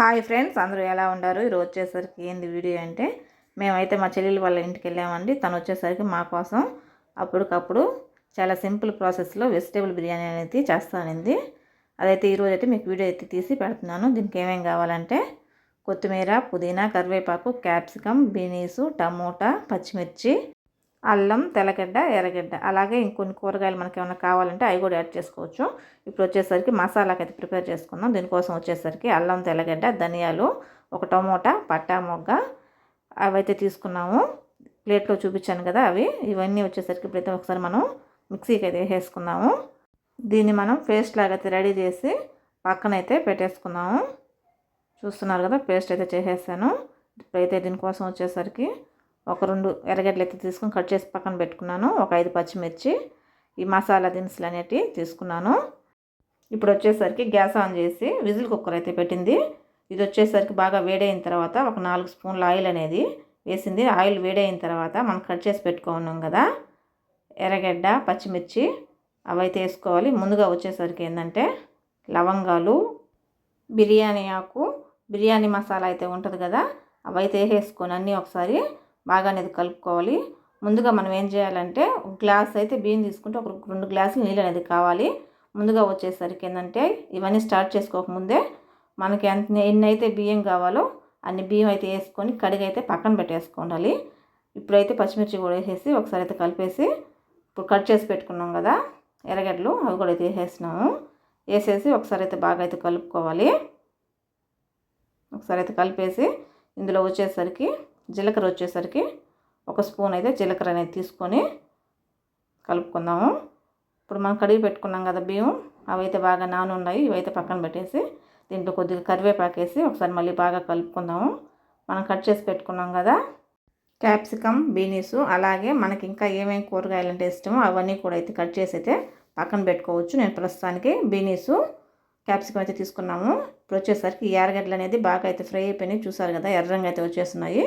Hi friends అందరూ ఎలా ఉన్నారు? ఈరోజు వచ్చేసరికి ఏంది వీడియో అంటే మేమైతే మా చెల్లెలు వాళ్ళ ఇంటికి వెళ్ళామండి. తను వచ్చేసరికి మా కోసం అప్పటికప్పుడు చాలా సింపుల్ ప్రాసెస్లో వెజిటేబుల్ బిర్యానీ అనేది చేస్తానండి అదైతే ఈరోజు అయితే మీకు వీడియో అయితే తీసి పెడుతున్నాను. దీనికి ఏమేమి కావాలంటే కొత్తిమీర పుదీనా కరివేపాకు క్యాప్సికమ్ బీనీసు టమోటా పచ్చిమిర్చి అల్లం తెల్లగడ్డ ఎర్రగడ్డ. అలాగే ఇంకొన్ని కూరగాయలు మనకి ఏమైనా కావాలంటే అవి కూడా యాడ్ చేసుకోవచ్చు. ఇప్పుడు వచ్చేసరికి మసాలాకి అయితే ప్రిపేర్ చేసుకుందాం. దీనికోసం వచ్చేసరికి అల్లం తెల్లగడ్డ ధనియాలు ఒక టమోటా పట్టా మొగ్గ అవైతే తీసుకున్నాము. ప్లేట్లో చూపించాను కదా అవి. ఇవన్నీ వచ్చేసరికి ప్రతి ఒకసారి మనం మిక్సీకి అయితే వేసేసుకున్నాము దీన్ని మనం పేస్ట్ లాగా అయితే రెడీ చేసి పక్కన అయితే పెట్టేసుకున్నాము. చూస్తున్నారు కదా పేస్ట్ అయితే చేసేసాను. ఇప్పుడైతే దీనికోసం వచ్చేసరికి ఒక రెండు ఎర్రగడ్డలు అయితే తీసుకొని కట్ చేసి పక్కన పెట్టుకున్నాను. ఒక ఐదు పచ్చిమిర్చి ఈ మసాలా దినుసులు అనేటివి తీసుకున్నాను. ఇప్పుడు వచ్చేసరికి గ్యాస్ ఆన్ చేసి విజిల్ కుక్కర్ అయితే పెట్టింది. ఇది వచ్చేసరికి బాగా వేడైన తర్వాత ఒక నాలుగు స్పూన్ల ఆయిల్ అనేది వేసింది. ఆయిల్ వేడైన తర్వాత మనం కట్ చేసి పెట్టుకున్నాం కదా ఎర్రగడ్డ పచ్చిమిర్చి అవైతే వేసుకోవాలి. ముందుగా వచ్చేసరికి ఏంటంటే లవంగాలు బిర్యానీ ఆకు బిర్యానీ మసాలా అయితే ఉంటుంది కదా అవైతే వేసేసుకొని అన్నీ ఒకసారి బాగా అనేది కలుపుకోవాలి. ముందుగా మనం ఏం చేయాలంటే ఒక గ్లాస్ అయితే బియ్యం తీసుకుంటే ఒక రెండు గ్లాసులు నీళ్ళు అనేది కావాలి. ముందుగా వచ్చేసరికి ఏంటంటే ఇవన్నీ స్టార్ట్ చేసుకోకముందే మనకి ఎంత ఎన్ని అయితే బియ్యం కావాలో అన్ని బియ్యం అయితే వేసుకొని కడిగి అయితే పక్కన పెట్టేసుకోవాలి ఇప్పుడైతే పచ్చిమిర్చి కూడా వేసేసి ఒకసారి అయితే కలిపేసి ఇప్పుడు కట్ చేసి పెట్టుకున్నాం కదా ఎర్రగడ్డలు అవి కూడా అయితే వేసేసినాము. వేసేసి ఒకసారి అయితే బాగా అయితే కలుపుకోవాలి. ఒకసారి అయితే కలిపేసి ఇందులో వచ్చేసరికి జీలకర్ర వచ్చేసరికి ఒక స్పూన్ అయితే జీలకర్ర అనేది తీసుకొని కలుపుకుందాము. ఇప్పుడు మనం కడిగి పెట్టుకున్నాం కదా బియ్యం అవైతే బాగా నాను ఉన్నాయి ఇవైతే పక్కన పెట్టేసి దీంట్లో కొద్దిగా కరివేపాకు వేసి ఒకసారి మళ్ళీ బాగా కలుపుకుందాము. మనం కట్ చేసి పెట్టుకున్నాం కదా క్యాప్సికమ్ బీనీసు అలాగే మనకి ఇంకా ఏమేమి కూరగాయలు అంటే ఇష్టమో అవన్నీ కూడా అయితే కట్ చేసి అయితే పక్కన పెట్టుకోవచ్చు. నేను ప్రస్తుతానికి బీనీసు క్యాప్సికమ్ అయితే తీసుకున్నాము. ఇప్పుడు వచ్చేసరికి ఈ ఎర్రగడ్డలు అనేది బాగా అయితే ఫ్రై అయిపోయినాయి. చూసారు కదా ఎర్రంగా అయితే వచ్చేస్తున్నాయి.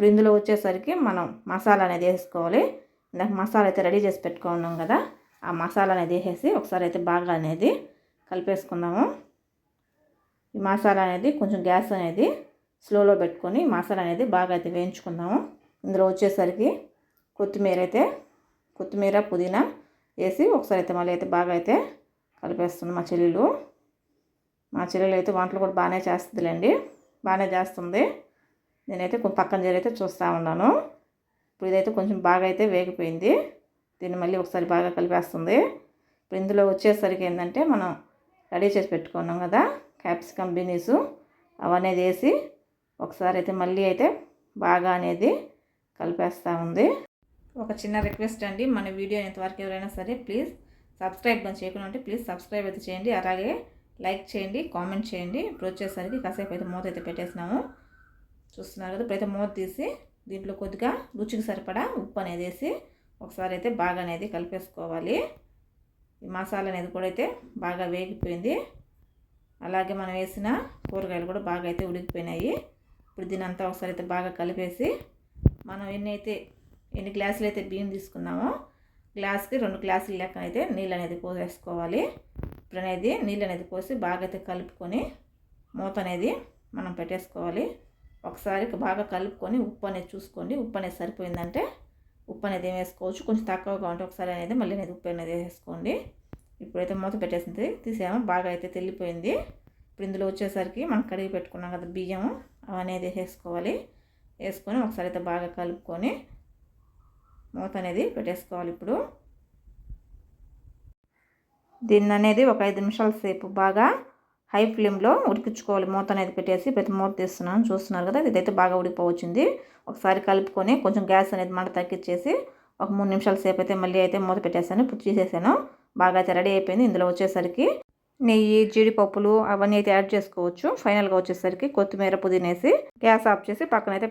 ఇప్పుడు ఇందులో వచ్చేసరికి మనం మసాలా అనేది వేసుకోవాలి. ఇందాక మసాలా అయితే రెడీ చేసి పెట్టుకున్నాం కదా ఆ మసాలా అనేది వేసేసి ఒకసారి అయితే బాగా అనేది కలిపేసుకుందాము. ఈ మసాలా అనేది కొంచెం గ్యాస్ అనేది స్లోలో పెట్టుకొని మసాలా అనేది బాగా అయితే వేయించుకుందాము. ఇందులో వచ్చేసరికి కొత్తిమీర అయితే కొత్తిమీర పుదీనా వేసి ఒకసారి అయితే మళ్ళీ అయితే బాగా అయితే కలిపేస్తుంది మా చెల్లెలు. మా చెల్లెలు అయితే వంటలు కూడా బాగానే చేస్తుందిలేండి. బాగానే చేస్తుంది. నేనైతే పక్కన చేరైతే చూస్తూ ఉన్నాను. ఇప్పుడు ఇదైతే కొంచెం బాగా అయితే వేగిపోయింది. దీన్ని మళ్ళీ ఒకసారి బాగా కలిపేస్తుంది. ఇప్పుడు ఇందులో వచ్చేసరికి ఏంటంటే మనం రెడీ చేసి పెట్టుకున్నాం కదా క్యాప్సికమ్ బీనీస్. అవన్నీ వేసి ఒకసారి అయితే మళ్ళీ అయితే బాగా అనేది కలిపేస్తూ ఉంది. ఒక చిన్న రిక్వెస్ట్ అండి మన వీడియో ఇంతవరకు ఎవరైనా సరే ప్లీజ్ సబ్స్క్రైబ్ కానీ చేయకుండా ఉంటే ప్లీజ్ సబ్స్క్రైబ్ అయితే చేయండి. అలాగే లైక్ చేయండి కామెంట్ చేయండి. ఇప్పుడు వచ్చేసరికి కాసేపు అయితే మూత అయితే పెట్టేసినాము. చూస్తున్నారు కదా ఇప్పుడైతే మూత తీసి దీంట్లో కొద్దిగా రుచికి సరిపడా ఉప్పు అనేది వేసి ఒకసారి అయితే బాగా అనేది కలిపేసుకోవాలి. ఈ మసాలా అనేది కూడా అయితే బాగా వేగిపోయింది. అలాగే మనం వేసిన కూరగాయలు కూడా బాగా అయితే ఉడికిపోయినాయి. ఇప్పుడు దీని అంతా ఒకసారి అయితే బాగా కలిపేసి మనం ఎన్ని అయితే ఎన్ని గ్లాసులు అయితే బియ్యం తీసుకున్నామో గ్లాస్కి రెండు గ్లాసులు లెక్క అయితే నీళ్ళు అనేది పోసేసుకోవాలి. ఇప్పుడు అనేది నీళ్ళు అనేది పోసి బాగా అయితే కలుపుకొని మూత అనేది మనం పెట్టేసుకోవాలి. ఒకసారి బాగా కలుపుకొని ఉప్పు అనేది చూసుకోండి. ఉప్పు అనేది సరిపోయిందంటే ఉప్పు అనేది ఏం వేసుకోవచ్చు? కొంచెం తక్కువగా ఉంటే ఒకసారి అనేది మళ్ళీ అనేది ఉప్పు అనేది వేసుకోండి. ఇప్పుడైతే మూత పెట్టేసింది. తీసాము బాగా అయితే తెల్లిపోయింది. ఇప్పుడు ఇందులో వచ్చేసరికి మనం కడిగి పెట్టుకున్నాం కదా బియ్యం అవనేది వేసుకోవాలి. వేసుకొని ఒకసారి అయితే బాగా కలుపుకొని మూత అనేది పెట్టేసుకోవాలి ఇప్పుడు. దీన్ని అనేది ఒక ఐదు నిమిషాల సేపు బాగా హై ఫ్లేమ్లో ఉడికించుకోవాలి. మూత అనేది పెట్టేసి ప్రతి మూత తీస్తున్నాను. చూస్తున్నారు కదా ఇదైతే బాగా ఉడికిపోవచ్చింది. ఒకసారి కలుపుకొని కొంచెం గ్యాస్ అనేది మంట తగ్గించేసి ఒక మూడు నిమిషాల సేపు అయితే మళ్ళీ అయితే మూత పెట్టేసాను ఇప్పుడు తీసేసాను. బాగా అయితే రెడీ అయిపోయింది. ఇందులో వచ్చేసరికి నెయ్యి జీడిపప్పులు అవన్నీ అయితే యాడ్ చేసుకోవచ్చు. ఫైనల్గా వచ్చేసరికి కొత్తిమీర పుదీనేసి గ్యాస్ ఆఫ్ చేసి పక్కనైతే